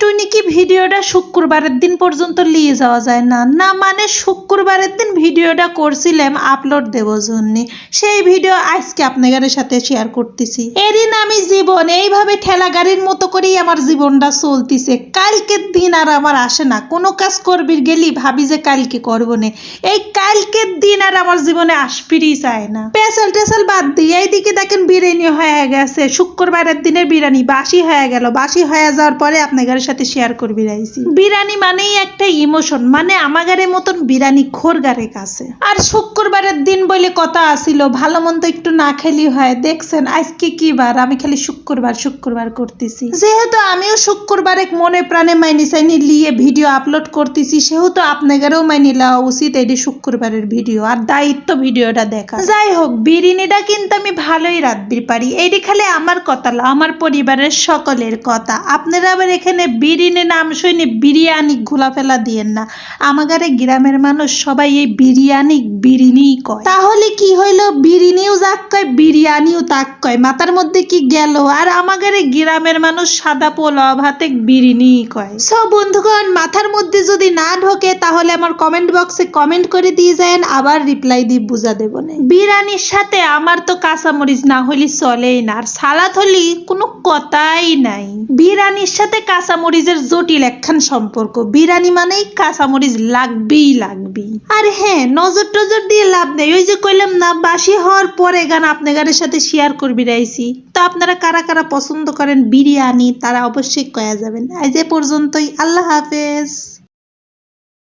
টুইনি কি ভিডিওটা শুক্রবারের দিন পর্যন্ত নিয়ে যাওয়া যায় না? না মানে শুক্রবারের দিন ভিডিওটা করছিলাম আপলোড দেব জন্য। সেই ভিডিও আজকে আপনাদের সাথে শেয়ার করতেছি। এদিন আমি জীবন, এইভাবে ঠেলা গাড়ির মতো করেই আমার জীবনটা চলতিছে। কালকের দিন আর আমার আসে না। কোনো কাজ করবি গেলি, ভাবি যে কালকে করব না। এই কালকের দিন আর আমার জীবনে আসপিরই চায় না। পেশাল টেসাল বাদ দিয়ে এইদিকে দেখেন বিরিয়ানি হয়ে গেছে। শুক্রবারের দিনের বিরিয়ানি বাসি হয়ে গেল। বাসি হয়ে যাওয়ার পরে আপনাদের সাথে শেয়ার করবি রাইছি বিরানি মানেই একটা ইমোশন মানে আমাগারের মতন বিরানি খোরগারে কাছে। আর শুক্রবারের দিন বলে কথা আসিল, ভালো মন্দ একটু না খেলি হয়। দেখছেন, আজকে কি বার? আমি খালি শুক্রবার শুক্রবার করতেছি। যেহেতু আমিও শুক্রবার এক মনে প্রাণে মাইনি চাইনি লিয়ে ভিডিও আপলোড করতেছি, সেহেতু আপনাদেরও মাইনি লওয়া উচিত এটি শুক্রবারের ভিডিও আর দায়িত্ব ভিডিওটা দেখা। যাই হোক বিরিয়ানিটা কিন্তু আমি ভালোই রাঁধবি পারি। এইটি খালি আমার কথা আমার পরিবারের সকলের কথা। আপনারা আবার এখানে বিরিয়ানি নাম শুনে বিরিয়ানি ঘোলা ফেলা দিয়েন না। আমাগারে গ্রামের মানুষ সবাই এই বিরিয়ানি বিরিয়ানি কয়। তাহলে কি হইল? বিরিয়ানিও যাক কয়, বিরিয়ানিও তাক কয়। মাথার মধ্যে কি গেল? আর আমাগারে গ্রামের মানুষ সাদা পোলাও ভাতে বিরিয়ানি কয়। সো বন্ধুগণ, মাথার মধ্যে যদি না ঢোকে, তাহলে আমার কমেন্ট বক্সে কমেন্ট করে দিয়ে যায় আবার রিপ্লাই দিয়ে বুঝা দেবো না। বিরিয়ানির সাথে আমার তো কাঁচামরিচ না হলে চলেই না, আর সালাদ হলি কোনো কথাই নাই। বিরিয়ানির সাথে কাঁচামরিচের জটিল একখান সম্পর্ক। বিরিয়ানি মানেই কাঁচামরিচ লাগবেই লাগবেই। আর হ্যাঁ নজর টজর দিয়ে লাভ নেই। ওই যে কইলাম না, বাসি হওয়ার পরে গান আপনাদের সাথে শেয়ার করবি রাইছি তো আপনারা কারা কারা পছন্দ করেন বিরিয়ানি, তারা অবশ্যই কয়া যাবেন। আজ এ পর্যন্তই, আল্লাহ হাফেজ।